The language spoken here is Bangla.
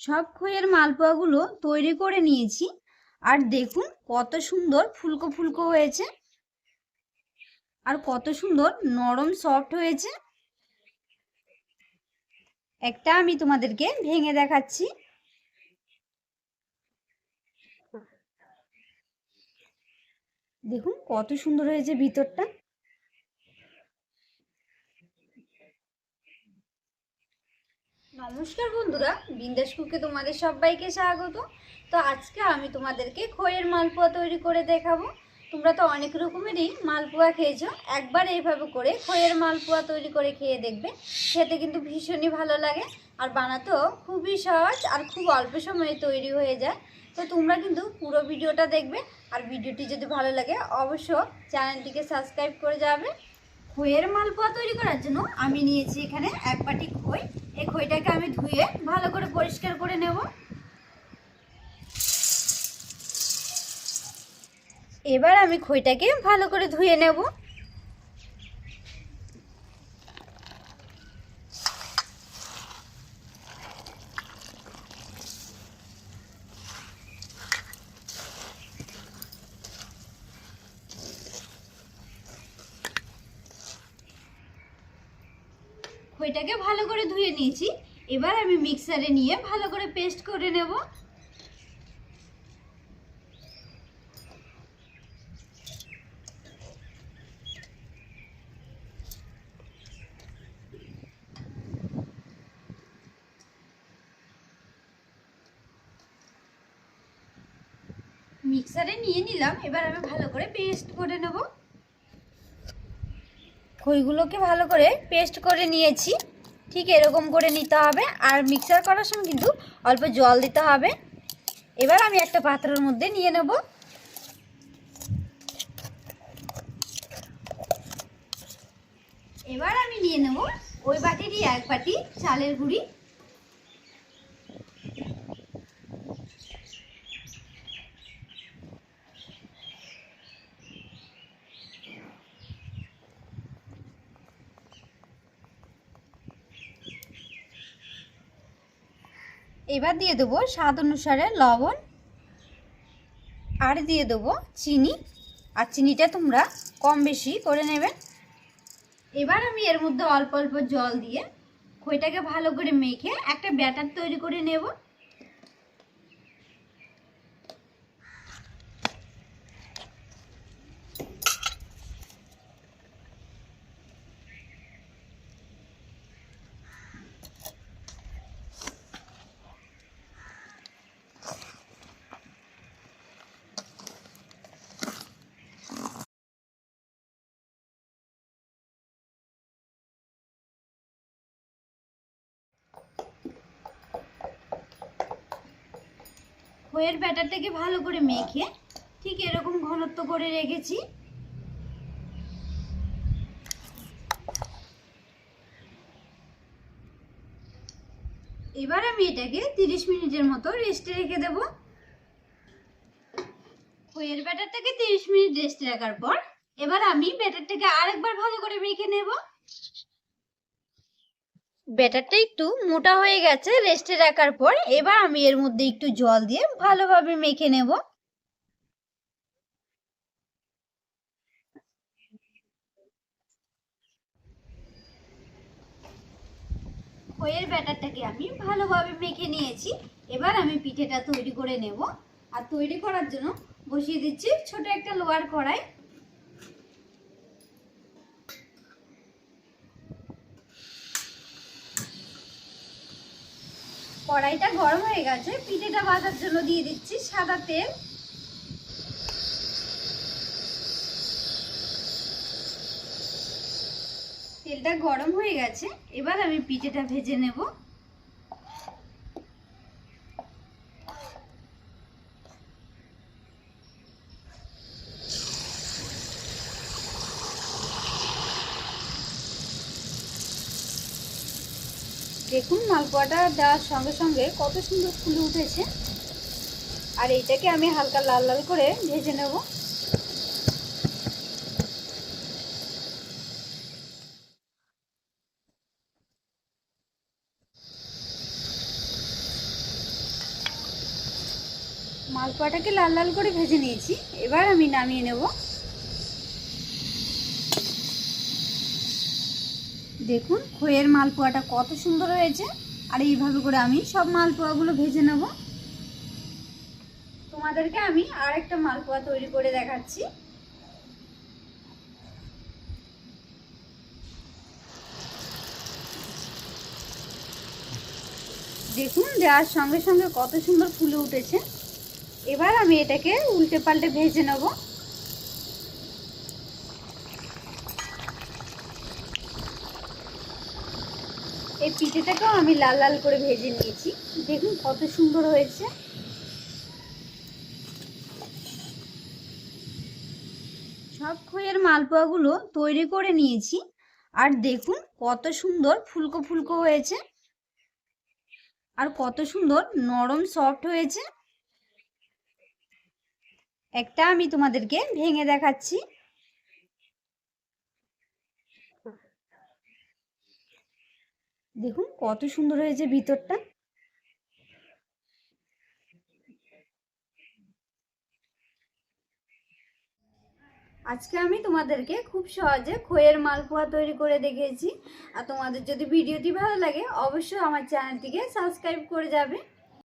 সব খইয়ের মালপোয়াগুলো তৈরি করে নিয়েছি। আর দেখুন কত সুন্দর ফুলকো ফুলকো হয়েছে। আর কত সুন্দর নরম সফট হয়েছে। একটা আমি তোমাদেরকে ভেঙে দেখাচ্ছি। দেখুন কত সুন্দর হয়েছে ভিতরটা। নমস্কার বন্ধুরা, বিন্দাস কুকে তোমাদের সবাইকে স্বাগত। তো আজকে আমি তোমাদেরকে খইয়ের মালপোয়া তৈরি করে দেখাবো। তোমরা তো অনেক রকমেরই মালপোয়া খেয়েছো, একবার এইভাবে করে খইয়ের মালপোয়া তৈরি করে খেয়ে দেখবে, খেতে কিন্তু ভীষণই ভালো লাগে আর বানাতেও খুবই সহজ আর খুব অল্প সময়ে তৈরি হয়ে যায়। তো তোমরা কিন্তু পুরো ভিডিওটা দেখবে আর ভিডিওটি যদি ভালো লাগে, অবশ্য চ্যানেলটিকে সাবস্ক্রাইব করে যাবে। খইয়ের মালপোয়া তৈরি করার জন্য আমি নিয়েছি এখানে এক বাটি খই। এই খইটাকে আমি ধুয়ে ভালো করে পরিষ্কার করে নেব। এবার আমি খইটাকে ভালো করে ধুয়ে নেব। খইটাকে ভালো করে ধুয়ে নিয়েছি। এবার আমি মিক্সারে নিয়ে ভালো করে পেস্ট করে নেব। মিক্সারে নিয়ে নিলাম। এবার আমি ভালো করে পেস্ট করে নেব। খইগুলোকে ভালো করে পেস্ট করে নিয়েছি। ঠিক এরকম করে নিতে হবে। আর মিক্সার করার সময় কিন্তু অল্প জল দিতে হবে। এবার আমি একটা পাত্রের মধ্যে নিয়ে নেব। এবার আমি নিয়ে নেব ওই বাটিরই এক বাটি চালের গুঁড়ি। এবার দিয়ে দেবো স্বাদ অনুসারে লবণ আর দিয়ে দেবো চিনি। আর চিনিটা তোমরা কম বেশি করে নেবে। এবার আমি এর মধ্যে অল্প অল্প জল দিয়ে খইটাকে ভালো করে মেখে একটা ব্যাটার তৈরি করে নেব। খইয়ের ব্যাটারটাকে ভালো করে মেখে ঠিক এরকম ঘনত্ব করে রেখেছি। এবার আমি এটাকে তিরিশ মিনিটের মতো রেস্টে রেখে দেব। খইয়ের ব্যাটারটাকে তিরিশ মিনিট রেস্টে রাখার পর এবার আমি ব্যাটারটাকে আরেকবার ভালো করে মেখে নেব। ব্যাটারটা একটু মোটা হয়ে গেছে রেস্টে রাখার পর এবার আমি এর মধ্যে একটু জল দিয়ে ভালোভাবে মেখে নেব। খইয়ের ব্যাটারটাকে আমি ভালোভাবে মেখে নিয়েছি। এবার আমি পিঠেটা তৈরি করে নেব। আর তৈরি করার জন্য বসিয়ে দিচ্ছি ছোট একটা লোয়ার কড়াই। কড়াইটা গরম হয়ে গেছে। পিঠেটা বাজার জন্য দিয়ে দিচ্ছি সাদা তেল। তেলটা গরম হয়ে গেছে। এবার আমি পিঠেটা ভেজে নেব। দেখুন মালপোয়াটা দেওয়ার সঙ্গে সঙ্গে কত সুন্দর ফুলে উঠেছে। আর এইটাকে আমি হালকা লাল লাল করে ভেজে নেব। মালপোয়াটাকে লাল লাল করে ভেজে নিয়েছি। এবার আমি নামিয়ে নেব। দেখুন, খইয়ের মালপোয়াটা কত সুন্দর হয়েছে। আর এইভাবে করে আমি সব মালপোয়াগুলো ভেজে নেব। তোমাদেরকে আমি আর একটা মালপোয়া তৈরি করে দেখাচ্ছি। দেখুন দেওয়ার সঙ্গে সঙ্গে কত সুন্দর ফুলে উঠেছে। এবার আমি এটাকে উল্টে পাল্টে ভেজে নেব। এই পিঠেটাকেও আমি লাল লাল করে ভেজে নিয়েছি। দেখুন কত সুন্দর হয়েছে। সব খইয়ের মালপোয়াগুলো তৈরি করে নিয়েছি। আর দেখুন কত সুন্দর ফুলকো ফুলকো হয়েছে। আর কত সুন্দর নরম সফট হয়েছে। একটা আমি তোমাদেরকে ভেঙে দেখাচ্ছি। দেখুন কত সুন্দর হয়েছে ভিতরটা। আজকে আমি তোমাদেরকে খুব সহজে খইয়ের মালপোয়া তৈরি করে দেখিয়েছি। আর তোমাদের যদি ভিডিওটি ভালো লাগে, অবশ্যই আমার চ্যানেলটিকে সাবস্ক্রাইব করে যাবে।